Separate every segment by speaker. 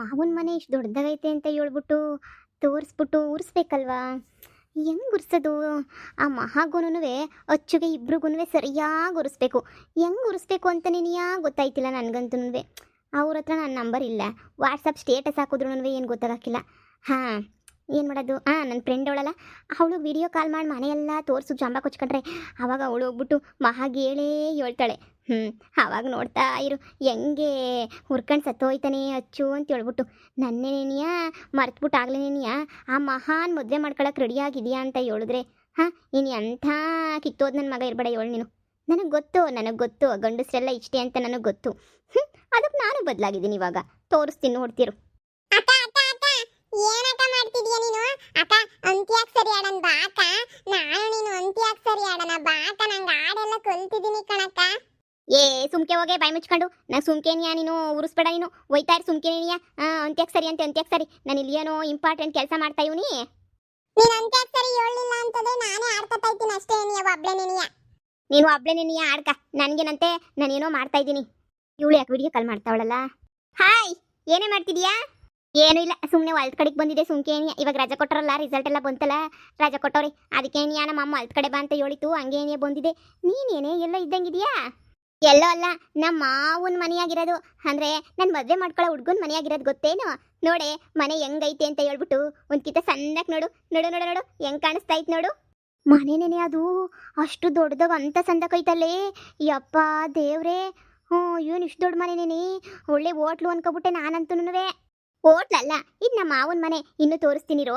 Speaker 1: ಮಾವನ ಮನೆ ಇಷ್ಟು ದೊಡ್ಡದಾಗೈತೆ ಅಂತ ಹೇಳ್ಬಿಟ್ಟು ತೋರಿಸ್ಬಿಟ್ಟು ಉರಿಸ್ಬೇಕಲ್ವಾ ಹೆಂಗೆ ಉರ್ಸೋದು ಆ ಮಹಾಗುನು ಅಚ್ಚುಗೆ ಇಬ್ರಿಗೂ ಸರಿಯಾಗಿ ಉರಿಸ್ಬೇಕು ಹೆಂಗೆ ಉರಿಸ್ಬೇಕು ಅಂತ ನೀನು ಗೊತ್ತಾಯ್ತಿಲ್ಲ ನನಗಂತೂ ಅವ್ರ ಹತ್ರ ನನ್ನ ನಂಬರ್ ಇಲ್ಲ. ವಾಟ್ಸಪ್ ಸ್ಟೇಟಸ್ ಹಾಕಿದ್ರು ಏನು ಗೊತ್ತಾಗಕ್ಕಿಲ್ಲ. ಹಾಂ, ಏನು ಮಾಡೋದು? ಹಾಂ ನನ್ನ ಫ್ರೆಂಡ್ ಅವಳಲ್ಲ. ಅವಳು ವಿಡಿಯೋ ಕಾಲ್ ಮಾಡಿ ಮನೆಯೆಲ್ಲ ತೋರಿಸು, ಜಂಬ ಕೊಚ್ಕೊಂಡ್ರೆ. ಆವಾಗ ಅವಳು ಹೋಗ್ಬಿಟ್ಟು ಮಹಾಗೇಳೇ ಹೇಳೇ ಹೇಳ್ತಾಳೆ. ಹ್ಞೂ ಅವಾಗ ನೋಡ್ತಾ ಇರು, ಹೆಂಗೆ ಹುರ್ಕೊಂಡು ಸತ್ತೋಯ್ತಾನೆ ಅಚ್ಚು ಅಂತ ಹೇಳ್ಬಿಟ್ಟು ನನ್ನೇನೆನಿಯ ಮರ್ತ್ಬಿಟ್ಟು ಆಗ್ಲೇನೇನಿಯ ಆ ಮಹಾನ್ ಮದುವೆ ಮಾಡ್ಕೊಳಕ್ಕೆ ರೆಡಿಯಾಗಿದೆಯಾ ಅಂತ ಹೇಳಿದ್ರೆ, ಹಾಂ ನೀನು ಎಂಥ ಕಿತ್ತೋದು ನನ್ನ ಮಗ ಇರಬೇಡ ಹೇಳು ನೀನು. ನನಗೆ ಗೊತ್ತು ನನಗೆ ಗೊತ್ತು, ಗಂಡಸ್ರೆಲ್ಲ ಇಷ್ಟೇ ಅಂತ ನನಗೆ ಗೊತ್ತು. ಹ್ಞೂ ಅದಕ್ಕೆ ನಾನು ಬದಲಾಗಿದ್ದೀನಿ ಇವಾಗ. ತೋರಿಸ್ತೀನಿ ನೋಡ್ತಿರು
Speaker 2: ಅಕ್ಕ ಅಕ್ಕ ಅಕ್ಕ ಏನಕ್ಕ ಮಾಡ್ತಿದ್ಯಾ ನೀನು ಅಕ್ಕ ಅಂತ್ಯಾಕ್ಷರಿ ಆಡನ್ ಬಾ ಅಕ್ಕ ನಾನು ನೀನು ಅಂತ್ಯಾಕ್ಷರಿ ಆಡೋಣ ಬಾ ಅಕ್ಕ ನಂಗೆ ಹಾಡೆಲ್ಲ ಕಲ್ತಿದ್ದೀನಿ ಕಣಕ್ಕ
Speaker 1: ಏ ಸುಮ್ಕೆ ಹೋಗೆ ಬಾಯಿ ಮುಚ್ಕೊಂಡು ನಂಗೆ ಸುಮ್ಕೇನಿಯಾ ನೀನು? ಉರಿಸ್ಬೇಡ ನೀನು? ಒಯ್ತಾ ಇರು ಸುಮ್ಕೇನಿಯಾ? ಅಂತ್ಯಕ್ಕೆ ಸರಿ ಅಂತ ಅಂತ್ಯಕ್ಕೆ ಸರಿ. ನಾನು ಇಲ್ಲಿ ಏನೋ ಇಂಪಾರ್ಟೆಂಟ್ ಕೆಲಸ ಮಾಡ್ತಾ ಇವ್ನಿ.
Speaker 2: ನೀನು ಅಂತ್ಯಕ್ಕೆ ಸರಿ ಹೇಳಲಿಲ್ಲ ಅಂತಂದ್ರೆ ನಾನೇ ಆಡ್ಕೊತಾ ಇದ್ದೀನಿ ಅಷ್ಟೇ ನೀಯ ಒಬ್ಳೆ ನೀನಿಯ.
Speaker 1: ನೀನು ಒಬ್ಳೆ ನೀನು ಆಡ್ಕ. ನನಗೇನಂತೆ ನಾನೇನೋ ಮಾಡ್ತಾ ಇದ್ದೀನಿ. ಇವಳು ಯಾಕೆ ವಿಡಿಯೋ ಕಾಲ್ ಮಾಡ್ತಾವಳಲ್ಲ? ಹಾಯ್ ಏನೇ ಮಾಡ್ತಿದ್ಯಾ? ಏನೂ ಇಲ್ಲ ಸುಮ್ಮನೆ ಹೊಲ್ದ ಕಡೆಗೆ ಬಂದಿದೆ ಸುಮ್ಕೇನಿಯ. ಇವಾಗ ರಜಾ ಕೊಟ್ಟರಲ್ಲ ರಿಸಲ್ಟ್ ಎಲ್ಲ ಬಂತಲ್ಲ. ರಜಾ ಕೊಟ್ಟವ್ರಿ ಅದಕ್ಕೇನಿಯಾ ನಮ್ಮ ಅಮ್ಮ ಹೊಲ್ದ ಕಡೆ ಬಾ ಅಂತ ಹೇಳಿತು ಹಂಗೇನಿಯ ಬಂದಿದೆ. ನೀನೇನೇ ಎಲ್ಲ ಇದ್ದಂಗಿದೆಯಾ? ಎಲ್ಲೋ ಅಲ್ಲ ನಮ್ಮ ಮಾವನ ಮನೆಯಾಗಿರೋದು. ಅಂದ್ರೆ ನನ್ನ ಮದುವೆ ಮಾಡ್ಕೊಳ್ಳೋ ಹುಡ್ಗನ ಮನೆಯಾಗಿರೋದು ಗೊತ್ತೇನು? ನೋಡೆ, ಮನೆ ಹೆಂಗೈತೆ ಅಂತ ಹೇಳ್ಬಿಟ್ಟು ಒಂದ್ ಕಿತ ಸಣ್ಣಕ್ ನೋಡು. ನೋಡು ನೋಡು ನೋಡು, ಹೆಂಗ್ ಕಾಣಿಸ್ತಾ ಐತ್ ನೋಡು. ಮನೆನೇನೆ ಅದು ಅಷ್ಟು ದೊಡ್ಡದಾಗ ಅಂತ ಸಂದಕೈತಲ್ಲೇ ಯಪ್ಪ ದೇವ್ರೆ. ಹ್ಞೂ ಇವನು ಇಷ್ಟು ದೊಡ್ಡ ಮನೆನೇನೆ ಒಳ್ಳೆ ಹೋಟ್ಲು ಅನ್ಕೊಬಿಟ್ಟೆ ನಾನಂತೂನುವೆ. ಹೋಟ್ಲಲ್ಲ ಇದು ನಮ್ಮ ಮಾವನ ಮನೆ. ಇನ್ನು ತೋರಿಸ್ತೀನಿರೋ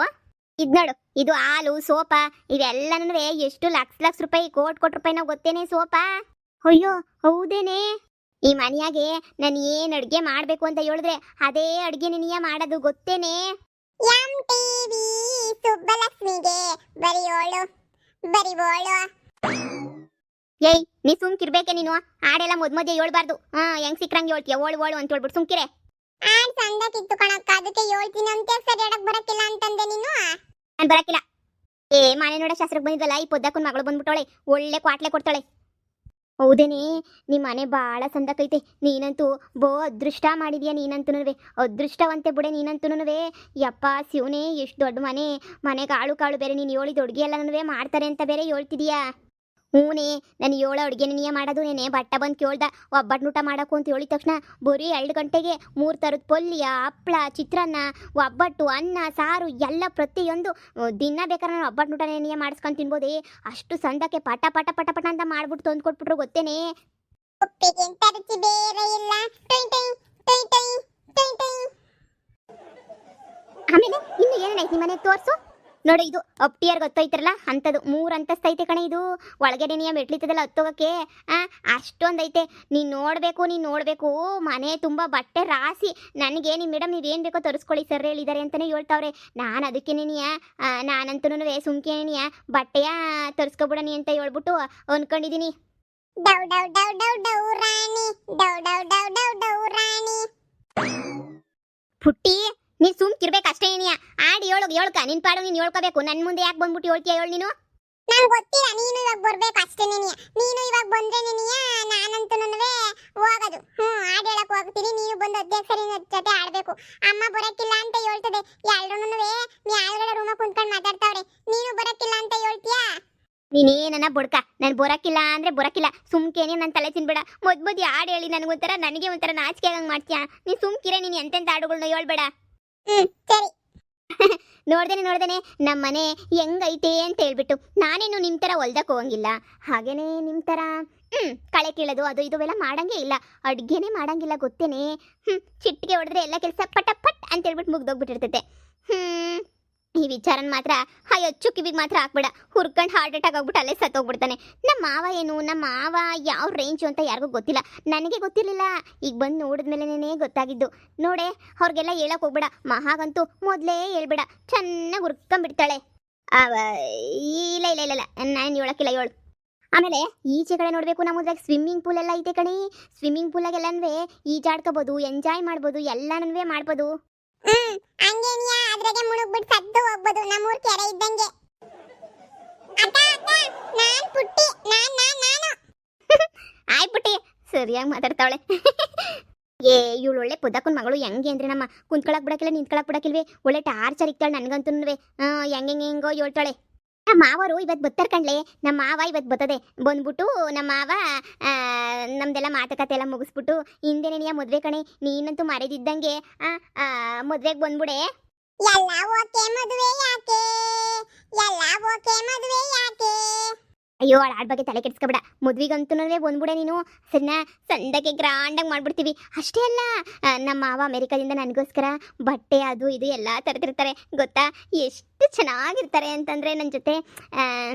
Speaker 1: ಇದ್ ನೋಡು, ಇದು ಹಾಲು, ಸೋಪಾ ಇವೆಲ್ಲನೂ ಎಷ್ಟು ಲಕ್ಷ ಲಕ್ಷ ರೂಪಾಯಿ, ಕೋಟ್ ಕೋಟಿ ರೂಪಾಯಿ ನಾವು ಗೊತ್ತೇನೆ ಸೋಪ. ಅಯ್ಯೋ ಹೌದೇನೆ? ಈ ಮನೆಯಾಗೆ ನಾನು ಏನು ಅಡುಗೆ ಮಾಡಬೇಕು ಅಂತ ಹೇಳಿದ್ರೆ ಅದೇ ಅಡುಗೆ ನಿನಗೆ ಮಾಡೋದು ಗೊತ್ತೇನೆ?
Speaker 2: ಎಂ ಟಿವಿ ಸುಬ್ಬಲಕ್ಷ್ಮಿಗೆ ಬರಿ ಓಳು ಬರಿ ಓಳು
Speaker 1: ಏಯ್ ನೀ ಸುಮ್ಕಿರ್ಬೇಕೆ ನೀನು? ಹಾಡೆಲ್ಲ ಮೊದ್ ಮಧ್ಯೆ ಹೇಳ್ಬಾರ್ದು ಹಾ ಹೆಂಗ್ ಸಿಕ್ರಂಗೆ ಹೇಳ್ತೀಯ ಓಳು ಓಳು ಅಂತ ಹೇಳ್ಬಿಟ್ಟು ಸುಮ್ಕಿರೆ.
Speaker 2: ಆಡ್ ಸಂದಕ್ಕಿತ್ತು ಕಣಕ್ಕ ಅದಕ್ಕೆ ಹೇಳ್ತೀನಿ ಅಂತ ಸರಿ ಹೇಳಕ್ ಬರಕ್ಕಿಲ್ಲ ಅಂತಂದೆ ನೀನು?
Speaker 1: ನಾನು ಬರಕಿಲ್ಲ ಏ ಮನೆ ನೋಡ ಶಾಸ್ತ್ರಕ್ಕೆ ಬಂದಿದ್ವಲ್ಲ ಈ ಪೊದ್ದಕ್ಕನ್ ಮಗಳು ಬಂದ್ಬಿಟ್ಟೋಳೆ ಒಳ್ಳೆ ಕ್ವಾಟ್ಲೆ ಕೊಡ್ತಾಳೆ. ಹೌದೇನೆ ನಿಮ್ಮ ಮನೆ ಭಾಳ ಸಂದಕೈತೆ ನೀನಂತೂ ಬೋ ಅದೃಷ್ಟ ಮಾಡಿದ್ಯಾ ನೀನಂತೂನುವೆ? ಅದೃಷ್ಟವಂತೆ ಬಿಡೆ ನೀನಂತೂನುವೆ. ಯಪ್ಪ, ಶಿವನೇ, ಎಷ್ಟು ದೊಡ್ಡ ಮನೆ. ಮನೆಗೆ ಆಳು ಕಾಳು ಬೇರೆ ನೀನು ಹೇಳಿದ ಅಡುಗೆ ಎಲ್ಲನೂ ಮಾಡ್ತಾರೆ ಅಂತ ಬೇರೆ ಹೇಳ್ತಿದೀಯಾ ಹ್ಞೂನೇ ನಾನು ಏಳು ಅಡುಗೆ ನೀನೇ ಮಾಡೋದು ನೇನೆ ಬಟ್ಟ ಬಂದು ಕೇಳ್ದ ಒಬ್ಬಟ್ಟು ಊಟ ಮಾಡೋಕು ಅಂತ ಹೇಳಿದ ತಕ್ಷಣ ಬರೀ ಎರಡು ಗಂಟೆಗೆ ಮೂರು ಥರದ ಪೊಲ್ಯ ಹಪ್ಳ ಚಿತ್ರಾನ್ನ ಒಬ್ಬಟ್ಟು ಅನ್ನ ಸಾರು ಎಲ್ಲ ಪ್ರತಿಯೊಂದು ದಿನ ಬೇಕಾದ್ರೆ ನಾನು ಒಬ್ಬಟ್ಟು ಊಟ ನೀನೇ ಮಾಡಿಸ್ಕೊಂಡು ತಿನ್ಬೋದೇ? ಅಷ್ಟು ಸಂದಕ್ಕೆ ಪಟ ಪಟ ಪಟ ಪಟ ಅಂತ ಮಾಡ್ಬಿಟ್ಟು ತಂದು ಕೊಟ್ಬಿಟ್ರು ಗೊತ್ತೇನೆ? ಆಮೇಲೆ ಇನ್ನು ಏನೇನಾಯ್ತು ಮನೆಗೆ ತೋರಿಸು? ನೋಡು ಇದು ಅಪ್ಟಿಯರ್ ಗೊತ್ತೈತ್ರಲ್ಲ? ಅಂಥದ್ದು ಮೂರು ಅಂತಸ್ತು ಐತೆ ಕಣೆ ಇದು. ಒಳಗಡೆ ನೀ ಮೆಟ್ಲಿತ್ತದಲ್ಲ ಹತ್ತೋಗಕ್ಕೆ? ಆ ಅಷ್ಟೊಂದೈತೆ ನೀನು ನೋಡಬೇಕು ನೀನು ನೋಡಬೇಕು. ಮನೆ ತುಂಬ ಬಟ್ಟೆ ರಾಸಿ. ನನಗೆ ನಿಮ್ಮ ಮೇಡಮ್ ನೀವೇನು ಬೇಕೋ ತರಿಸ್ಕೊಳ್ಳಿ ಸರ್ ಹೇಳಿದ್ದಾರೆ ಅಂತಲೇ ಹೇಳ್ತಾವ್ರೆ. ನಾನು ಅದಕ್ಕೆ ನೀನಿಯ ನಾನಂತೂ ಸುಮ್ಕೆ ನೀನಿಯ ಬಟ್ಟೆಯ ತರಿಸ್ಕೊಬಿಡನಿ ಅಂತ ಹೇಳ್ಬಿಟ್ಟು ಅನ್ಕೊಂಡಿದ್ದೀನಿ
Speaker 2: ಡೌ ಡೌ ಡೌ ಡೌ ಡೌ ರಾಣಿ. ಡೌ ಡೌ ಡೌ ಡೌ ಡೌ ರಾಣಿ.
Speaker 1: ಪುಟ್ಟಿ ನೀ ಸುಮ್ಕಿರ್ಬೇಕು ಅಷ್ಟೇ ಏನಿಯ ಆಡಿ ಹೇಳು ಹೇಳ್ಕ ನಿನ್ ಪಾಡು ನೀನ್ ಹೇಳ್ಕೋಬೇಕು ನನ್ ಮುಂದೆ ಯಾಕೆ ಬಂದ್ಬಿಟ್ಟು ಹೇಳ್ತೀಯ ಹೇಳು ನೀನು?
Speaker 2: ನಂಗೆ ಗೊತ್ತಿಲ್ಲ. ನೀನು ಇವಾಗ ಬರ್ಬೇಕು ಅಷ್ಟೇ ನೀನು ನೀನು ಇವಾಗ ಬಂದ್ರೆ ನೀನಿಯ ನಾನಂತೂ ಹೋಗೋದು. ಹ್ಞೂ ಆಡಿ ಹೇಳಕ್ ಹೋಗ್ತೀನಿ. ನೀನು ಬಂದು ಅಧ್ಯಕ್ಷರಿನ ಜೊತೆ ಆಡಬೇಕು ಅಮ್ಮ ಬರಕ್ಕಿಲ್ಲ ಅಂತ ಹೇಳ್ತದೆ. ಎಲ್ರೂ ನೀ ಆಳ್ಗಡೆ ರೂಮ ಕುಂತ್ಕೊಂಡು ಮಾತಾಡ್ತಾವ್ರೆ. ನೀನು ಬರಕ್ಕಿಲ್ಲ ಅಂತ ಹೇಳ್ತೀಯಾ?
Speaker 1: ನೀನೇನ ಬುಡ್ಕ. ನಾನು ಬರಕ್ಕಿಲ್ಲ ಅಂದ್ರೆ ಬರಕಿಲ್ಲ ಸುಮ್ಕೇನೆ ನನ್ನ ತಲೆ ತಿನ್ಬೇಡ. ಮೊದ್ ಮೊದ್ ಹಾಡು ಹೇಳಿ ನನಗೊಂಥರ ನನಗೆ ಒಂಥರ ನಾಚಿಕೆ ಹಂಗ್ ಮಾಡ್ತೀಯ? ನೀ ಸುಮ್ಕಿರ ನೀನು ಎಂತೆಂತ ಹಾಡುಗಳ್ನ ಹೇಳ್ಬೇಡ.
Speaker 2: ಹ್ಮ್, ಸರಿ.
Speaker 1: ನೋಡ್ದೇನೆ ನೋಡ್ದೇನೆ. ನಮ್ಮ ಮನೆ ಹೆಂಗೈತೆ ಅಂತ ಹೇಳ್ಬಿಟ್ಟು ನಾನೇನು ನಿಮ್ಮ ಥರ ಹೊಲ್ದಕ್ಕೆ ಹೋಗಂಗಿಲ್ಲ. ಹಾಗೇನೆ ನಿಮ್ಮ ಥರ. ಹ್ಞೂ ಕಳೆ ಕೀಳೋದು, ಅದು ಇದು ಎಲ್ಲ ಮಾಡಂಗೇ ಇಲ್ಲ. ಅಡುಗೆನೇ ಮಾಡಂಗಿಲ್ಲ, ಗೊತ್ತೇನೆ. ಹ್ಞೂ ಚಿಟ್ಟಿಗೆ ಹೊಡೆದ್ರೆ ಎಲ್ಲ ಕೆಲಸ ಪಟ ಪಟ್ ಅಂತ ಹೇಳ್ಬಿಟ್ಟು ಮುಗ್ದೋಗ್ಬಿಟ್ಟಿರ್ತೈತೆ. ಈ ವಿಚಾರನ ಮಾತ್ರ, ಆ ಹೆಚ್ಚು ಕಿವಿಗೆ ಮಾತ್ರ ಹಾಕ್ಬೇಡ. ಹುರ್ಕೊಂಡು ಹಾರ್ಟ್ ಅಟ್ಯಾಕ್ ಆಗ್ಬಿಟ್ಟು ಅಲ್ಲೇ ಸತ್ತೋಗ್ಬಿಡ್ತಾನೆ. ನಮ್ಮ ಮಾವ ಏನು? ನಮ್ಮ ಮಾವ ಯಾವ ರೇಂಜ್ ಅಂತ ಯಾರಿಗೂ ಗೊತ್ತಿಲ್ಲ. ನನಗೆ ಗೊತ್ತಿರಲಿಲ್ಲ. ಈಗ ಬಂದು ನೋಡಿದ್ಮೇಲೆನೇ ಗೊತ್ತಾಗಿದ್ದು. ನೋಡೆ, ಅವ್ರಿಗೆಲ್ಲ ಹೇಳಕ್ ಹೋಗ್ಬೇಡ. ಮಹಾಗಂತೂ ಮೊದಲೇ ಹೇಳ್ಬೇಡ. ಚೆನ್ನಾಗಿ ಹುರ್ಕೊಂಡ್ಬಿಡ್ತಾಳೆ. ಇಲ್ಲ ಇಲ್ಲ ಇಲ್ಲ ಇಲ್ಲ. ನಾನು ಹೇಳಕ್ಕಿಲ್ಲ, ಹೇಳು. ಆಮೇಲೆ ಈಚೆ ಕಡೆ ನೋಡಬೇಕು ನಮ್ಮದ್ರಾಗ ಸ್ವಿಮ್ಮಿಂಗ್ ಪೂಲ್ ಎಲ್ಲ ಐತೆ ಕಣಿ. ಸ್ವಿಮ್ಮಿಂಗ್ ಪೂಲಾಗೆಲ್ಲನೂ ಈಜಾಡ್ಕೋಬೋದು ಎಂಜಾಯ್ ಮಾಡ್ಬೋದು ಎಲ್ಲನೂ ಮಾಡ್ಬೋದು.
Speaker 2: ಹ್ಮ್ ಹಂಗೇನಿಯಾ ಅದ್ರಾಗೆ ಮುಳುಗ್ಬಿಟ್ಟು ಸದ್ದು ಹೋಗ್ಬೋದು ನಮ್ಮೂರ್ ಕೆರೆ ಇದ್ದಂಗೆ. ಅಕ್ಕ ಅಕ್ಕ, ನಾನ್ ಪುಟ್ಟಿ, ನಾನ್ ನಾನ್, ನಾನು.
Speaker 1: ಆಯ್ಬಿಟ್ಟಿ ಸರಿಯಾಗಿ ಮಾತಾಡ್ತಾವಳೆ. ಏ, ಇವಳು ಒಳ್ಳೆ ಪುದಕ್ಕನ್ ಮಗಳು ಹೆಂಗೆ ಅಂದ್ರೆ ನಮ್ಮ ಕುಂತ್ಕೊಳಕ್ ಬಿಡಕ್ಕಿಲ್ಲ, ನಿಂತ್ಕೊಳಕ್ ಬಿಡಕ್ಕಿಲ್ವೇ? ಒಳ್ಳೆ ಟಾರ್ಚರ್ ಇಕ್ತಾಳೆ ನನ್ಗಂತೂ ಹೆಂಗೆ ಹೆಂಗೋ ಹೇಳ್ತಾಳೆ. ನಮ್ಮ ಮಾವರು ಇವತ್ತು ಬತ್ತಾರ ಕಣ್ಲೆ. ನಮ್ಮ ಮಾವ ಇವತ್ತು ಬತ್ತದೆ. ಬಂದ್ಬಿಟ್ಟು ನಮ್ಮ ಮಾವ ಆ, ನಮ್ದೆಲ್ಲ ಮಾತುಕತೆ ಎಲ್ಲ ಮುಗಿಸ್ಬಿಟ್ಟು ಹಿಂದೆ ನೀ ಮದುವೆ ಕಣೆ ನೀನಂತೂ ಮರೆದಿದ್ದಂಗೆ ಮದುವೆಗೆ ಬಂದ್ಬಿಡೆ.
Speaker 2: ಎಲ್ಲ ಓಕೆ ಮದುವೆ ಯಾಕೆ? ಎಲ್ಲ ಓಕೆ ಮದುವೆ ಯಾಕೆ?
Speaker 1: ಅಯ್ಯೋ ಹಾಡ್ ಬಗ್ಗೆ ತಲೆ ಕೆಡ್ಸ್ಕೊಬೇಡ. ಮದ್ವಿಗಂತೂ ಬಂದ್ಬಿಡೆ ನೀನು. ಸರಿನಾ ಸಂದಕ್ಕೆ ಗ್ರಾಂಡಾಗಿ ಮಾಡ್ಬಿಡ್ತೀವಿ. ಅಷ್ಟೇ ಅಲ್ಲ ನಮ್ಮ ಮಾವ ಅಮೆರಿಕದಿಂದ ನನಗೋಸ್ಕರ ಬಟ್ಟೆ ಅದು ಇದು ಎಲ್ಲ ತರ್ತಿರ್ತಾರೆ ಗೊತ್ತಾ? ಎಷ್ಟು ಚೆನ್ನಾಗಿರ್ತಾರೆ ಅಂತಂದ್ರೆ ನನ್ನ ಜೊತೆ.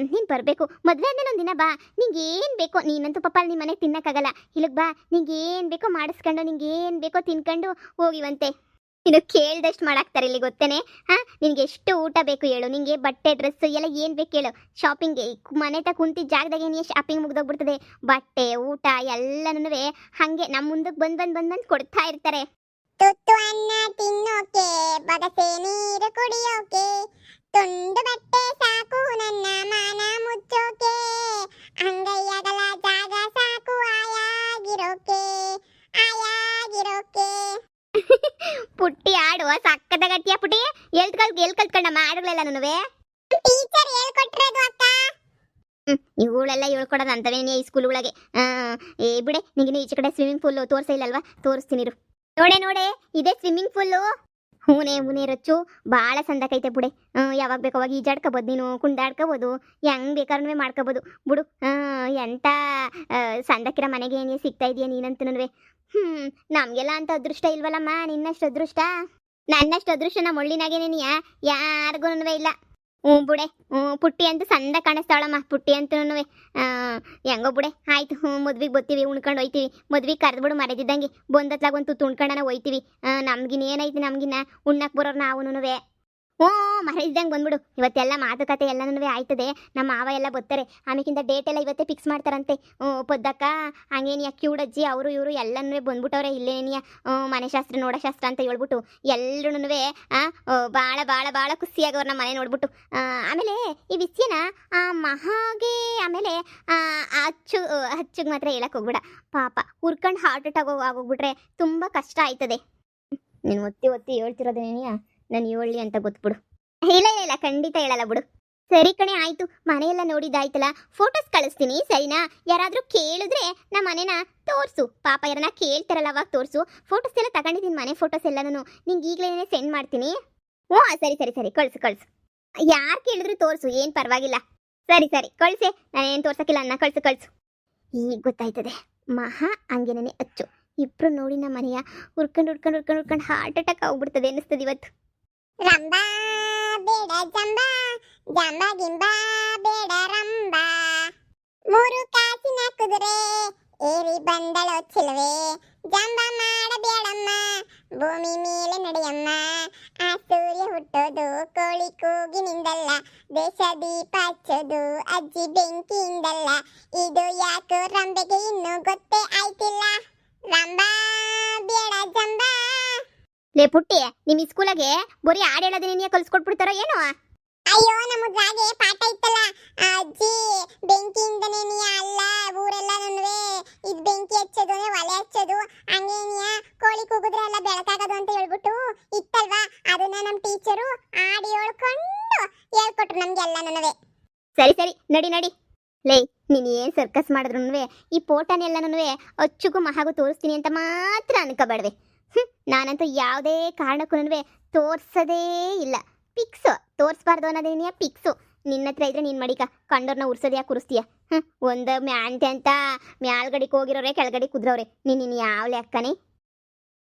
Speaker 1: ನೀನು ಬರಬೇಕು. ಮದುವೆ ಆದ್ಮೇಲೆ ಒಂದಿನ ಬಾ. ನಿಂಗೆ ಏನು ಬೇಕೋ, ನೀನಂತೂ ಪಾಪ ನಿಮ್ಮ ಮನೆಗೆ ತಿನ್ನೋಕ್ಕಾಗಲ್ಲ. ಇಲ್ಲಿಗೆ ಬಾ. ನಿಂಗೆ ಏನು ಬೇಕೋ ಮಾಡಿಸ್ಕೊಂಡು ನಿಂಗೆ ಏನು ಬೇಕೋ ತಿನ್ಕೊಂಡು ಹೋಗಿವಂತೆ. ನೀನು ಕೇಳ್ದಷ್ಟು ಮಾಡಾಕ್ತಾರೆ ಇಲ್ಲಿ ಗೊತ್ತೇನೆ? ಹಾ, ನಿನ್ಗೆ ಎಷ್ಟು ಊಟ ಬೇಕು ಹೇಳು. ನಿಂಗೆ ಬಟ್ಟೆ ಡ್ರೆಸ್ ಎಲ್ಲ ಏನು ಬೇಕು ಹೇಳು. ಶಾಪಿಂಗ್ ಮನೆ ತ ಕುಂತಿ ಜಾಗದಾಗ ಏನೇ ಶಾಪಿಂಗ್ ಮುಗ್ದೋಗ್ಬಿಡ್ತದೆ. ಬಟ್ಟೆ, ಊಟ ಎಲ್ಲನೂ ಹಂಗೆ ನಮ್ಮ ಮುಂದಕ್ಕೆ ಬಂದ್ ಬಂದು ಬಂದು ಬಂದು ಕೊಡ್ತಾ ಇರ್ತಾರೆ.
Speaker 2: ತುತ್ತು ಅನ್ನ ತಿನ್ನೋಕೆ, ಬಗಸೆ ನೀರು ಕುಡಿಯೋಕೆ, ತುಂಡು ಬಟ್ಟೆ
Speaker 1: ಹಾಡುಗಳೆಲ್ಲ
Speaker 2: ಟೀಚರ್ ಹೇಳ್ಕೊಟ್ರದು ಅಕ್ಕ.
Speaker 1: ಹೇಳ್ಕೊಡೋದು ಅಂತವೇನೇ ಈ ಸ್ಕೂಲ್ ಒಳಗೆ. ಏ ಬಿಡೆ ನಿಂಗೆ ಈಚೆ ಕಡೆ ಸ್ವಿಮ್ಮಿಂಗ್ ಪೂಲ್ ತೋರಿಸ ಇಲ್ಲಲ್ವಾ? ತೋರಿಸ್ತೀನಿ ಇರು. ನೋಡೆ ನೋಡೆ ಇದೇ ಸ್ವಿಮ್ಮಿಂಗ್ ಪೂಲು ಹೂನೆ ಹೂನೆ ರಚ್ಚು ಭಾಳ ಸಂದಕೈತೆ ಬಿಡೆ. ಯಾವಾಗ ಬೇಕು ಅವಾಗ ಈಜಾಡ್ಕೋಬೋದು ನೀನು ಕುಂದಾಡ್ಕೋಬೋದು. ಹೆಂಗ್ ಬೇಕಾದ್ರೂ ಮಾಡ್ಕೋಬೋದು. ಬಿಡು ಎಂತ ಆ, ಮನೆಗೆ ಏನೇ ಸಿಗ್ತಾ ಇದೆಯಾ ನೀನಂತೂ ಹ್ಮ್ ನಮಗೆಲ್ಲ ಅಂತ ಅದೃಷ್ಟ ಇಲ್ವಲ್ಲಮ್ಮ ನಿನ್ನಷ್ಟು ಅದೃಷ್ಟ? ನನ್ನಷ್ಟು ಅದೃಷ್ಟ ನಮ್ಮ ಒಳ್ಳಿನಾಗೇನೇನಿಯ ಯಾರಿಗೂ ಇಲ್ಲ. ಹ್ಞೂ ಬುಡೆ, ಹ್ಞೂ ಪುಟ್ಟಿ ಅಂತೂ ಸಂದ ಕಾಣಿಸ್ತಾಳಮ್ಮ, ಪುಟ್ಟಿ ಅಂತೂ ಹೆಂಗೋ ಬುಡೆ, ಆಯ್ತು, ಹ್ಞೂ ಮದ್ವಿಗೆ ಬತ್ತೀವಿ, ಉಣ್ಕೊಂಡು ಹೋಯ್ತೀವಿ. ಮದ್ವಿಗೆ ಕರೆದ್ಬಿಡು ಮರೆದಿದ್ದಂಗೆ ಬಂದತ್ಲಾಗ ಒಂದು ತುಣ್ಕೊಂಡನ ಹೋಯ್ತೀವಿ. ನಮ್ಗಿನ್ ಏನೈತಿ ನಮ್ಗಿನ ಉಣ್ಣಕ್ಕೆ ಬರೋರು ನಾವು ಹ್ಞೂ ಮರೆದಿದ್ದಂಗೆ ಬಂದ್ಬಿಡು. ಇವತ್ತೆಲ್ಲ ಮಾತುಕತೆ ಎಲ್ಲನೂ ಆಯ್ತದೆ. ನಮ್ಮ ಮಾವ ಎಲ್ಲ ಬರ್ತಾರೆ ಆಮೇಕಿಂದ ಡೇಟ್ ಎಲ್ಲ ಇವತ್ತೇ ಫಿಕ್ಸ್ ಮಾಡ್ತಾರಂತೆ. ಪೊದ್ದಕ್ಕ ಪದ್ದಕ್ಕ, ಹಂಗೇನಿಯ ಕ್ಯೂಡಜ್ಜಿ ಅವರು ಇವರು ಎಲ್ಲನೂ ಬಂದ್ಬಿಟ್ಟವ್ರೆ. ಇಲ್ಲೇನಿಯ ಮನೆ ಶಾಸ್ತ್ರ, ನೋಡೋ ಶಾಸ್ತ್ರ ಅಂತ ಹೇಳ್ಬಿಟ್ಟು ಎಲ್ಲರೂ ಭಾಳ ಭಾಳ ಭಾಳ ಬಾಳ ನಮ್ಮ ಮನೆ ನೋಡ್ಬಿಟ್ಟು. ಆಮೇಲೆ ಈ ವಿಷಯನ, ಆ, ಮಹಾಗೆ, ಆಮೇಲೆ ಅಚ್ಚು ಅಚ್ಚುಗೆ ಮಾತ್ರ ಹೇಳಕ್ ಹೋಗ್ಬಿಡ. ಪಾಪ, ಹುರ್ಕೊಂಡು ಹಾರ್ಟ್ ಅಟ್ಯಾಕ್ ಆಗೋಗ್ಬಿಟ್ರೆ ತುಂಬ ಕಷ್ಟ ಆಯ್ತದೆ. ನೀನು ಒತ್ತಿ ಒತ್ತಿ ಹೇಳ್ತಿರೋದೇನಿಯ? ನಾನು ಏಳಿ ಅಂತ ಗೊತ್ಬಿಡು ಇಲ್ಲ ಇಲ್ಲ ಖಂಡಿತ ಹೇಳಲ್ಲ ಬಿಡು. ಸರಿ ಕಣೆ, ಆಯ್ತು. ಮನೆಯೆಲ್ಲ ನೋಡಿದ್ದಾಯ್ತಲ್ಲ. ಫೋಟೋಸ್ ಕಳಿಸ್ತೀನಿ, ಸರಿನಾ? ಯಾರಾದರೂ ಕೇಳಿದ್ರೆ ನಮ್ಮ ಮನೆನ ತೋರಿಸು. ಪಾಪ ಯಾರನ್ನ ಕೇಳ್ತಾರಲ್ಲ, ಅವಾಗ ತೋರಿಸು. ಫೋಟೋಸ್ ಎಲ್ಲ ತಗೊಂಡಿದ್ದೀನಿ ಮನೆ ಫೋಟೋಸ್ ಎಲ್ಲನೂ ನಿಂಗೆ ಈಗಲೇ ಸೆಂಡ್ ಮಾಡ್ತೀನಿ. ಹ್ಞೂ ಸರಿ ಸರಿ ಸರಿ. ಕಳ್ಸು ಕಳ್ಸು. ಯಾರು ಕೇಳಿದ್ರು ತೋರಿಸು, ಏನು ಪರವಾಗಿಲ್ಲ. ಸರಿ ಸರಿ. ಕಳ್ಸೆ. ನಾನೇನು ತೋರ್ಸೋಕ್ಕಿಲ್ಲ ಅನ್ನ. ಕಳ್ಸು ಕಳ್ಸು. ಈಗ ಗೊತ್ತಾಯ್ತದೆ. ಮಹಾ ಹಂಗೇನೇ ಅಚ್ಚು. ಇಬ್ರು ನೋಡಿ ನಮ್ಮ ಮನೆಯ ಹುರ್ಕೊಂಡು ಹುಡ್ಕೊಂಡು ಹುಡ್ಕೊಂಡು ಹುಡ್ಕೊಂಡು ಹಾರ್ಟ್ ಅಟ್ಯಾಕ್ ಆಗ್ಬಿಡ್ತದೆ ಅನ್ನಿಸ್ತದೆ ಇವತ್ತು.
Speaker 2: ರಂಬಾ ಬೇಡ ಜಂಬ ಜಂಬ, ಗಿಂಬ, ಬೇಡ ರಂಬ ಮೂರು ಕಾಸಿನ ಕುದುರೆ, ಏರಿ ಬಂದಳೋ ಚಿಲುವೆ. ಜಂಬ ಮಾಡಬೇಡಮ್ಮ ಭೂಮಿ ಮೇಲೆ ನಡೆಯಮ್ಮ. ಆ ಸೂರ್ಯ ಹುಟ್ಟೋದು ಕೋಳಿ ಕೂಗಿನಿಂದಲ್ಲ, ದೇಶ ದೀಪ ಹಚ್ಚೋದು ಅಜ್ಜಿ ಬೆಂಕಿಯಿಂದಲ್ಲ. ಇದು ಯಾಕೋ ರಂಬೆಗೆ ಇನ್ನೂ ಗೊತ್ತೇ ಆಯ್ತಿಲ್ಲ. ರಂಬಾ ಬೇಡ ಜಂಬ.
Speaker 1: ಲೇ ಪುಟ್ಟಿ ನಿಮ್ ಸ್ಕೂಲಾಗೆ ಬರೀ ಹಾಡು ಹೇಳದ ನೀನೇ ಕಲ್ಸ್ಕೊಟ್ಬಿಡ್ತಾರೋ ಏನು?
Speaker 2: ಅಯ್ಯೋ ನಮಗಾಗೆ ಜಾಗೆ ಪಾಠ ಇತ್ತಲ್ಲ. ಆ ಅಜ್ಜಿ ಬೆಂಕಿಯಿಂದನೇ ನೀ ಅಲ್ಲ ಊರೆಲ್ಲ ನನ್ವೆ. ಇದು ಬೆಂಕಿ ಹಚ್ಚೋದು ಅಂದ್ರೆ ಒಲೆ ಹಚ್ಚೋದು. ಹಂಗೇನಿಯ ಕೋಳಿ ಕೂಗಿದ್ರೆ ಎಲ್ಲ ಬೆಳಕಾಗೋದು ಅಂತ ಹೇಳ್ಬಿಟ್ಟು ಇತ್ತಲ್ವಾ? ಅದನ್ನ ನಮ್ಮ ಟೀಚರು ಆಡಿ ಹೇಳ್ಕೊಂಡು ಹೇಳ್ಕೊಟ್ರು ನಮ್ಗೆಲ್ಲ ನನ್ನವೆ
Speaker 1: ಸರಿ ಸರಿ ನಡಿ ನಡಿ. ಲೇ ನೀನು ಏನು ಸರ್ಕಸ್ ಮಾಡಿದ್ರು ಈ ಫೋಟೋನೆಲ್ಲನೂ ಅಚ್ಚುಗೂ ಮಹಾಗೂ ತೋರಿಸ್ತೀನಿ ಅಂತ ಮಾತ್ರ ಅನ್ಕೋಬೇಡ್ವೆ. ನಾನಂತೂ ಯಾವುದೇ ಕಾರಣಕ್ಕೂ ತೋರ್ಸೋದೇ ಇಲ್ಲ. ಪಿಕ್ಸು, ತೋರಿಸ್ಬಾರ್ದು ಅನ್ನೋದೇನಿಯ? ಪಿಕ್ಸು. ನಿನ್ನ ಹತ್ರ ಇದ್ರೆ ನೀನು ಮಡಿಕ. ಕಂಡೋರ್ನ ಉರ್ಸೋದು ಯಾಕೆ ಉರಿಸ್ತೀಯ ಹ್ಞೂ ಒಂದು ಮ್ಯಾಂತೆ ಅಂತ ಮ್ಯಾಲ್ಗಡಿಗೆ ಹೋಗಿರೋರೆ, ಕೆಳಗಡೆ ಕುದ್ರವ್ರೆ ನೀನು ನೀನು ಯಾವ ಲೆಕ್ಕನೇ?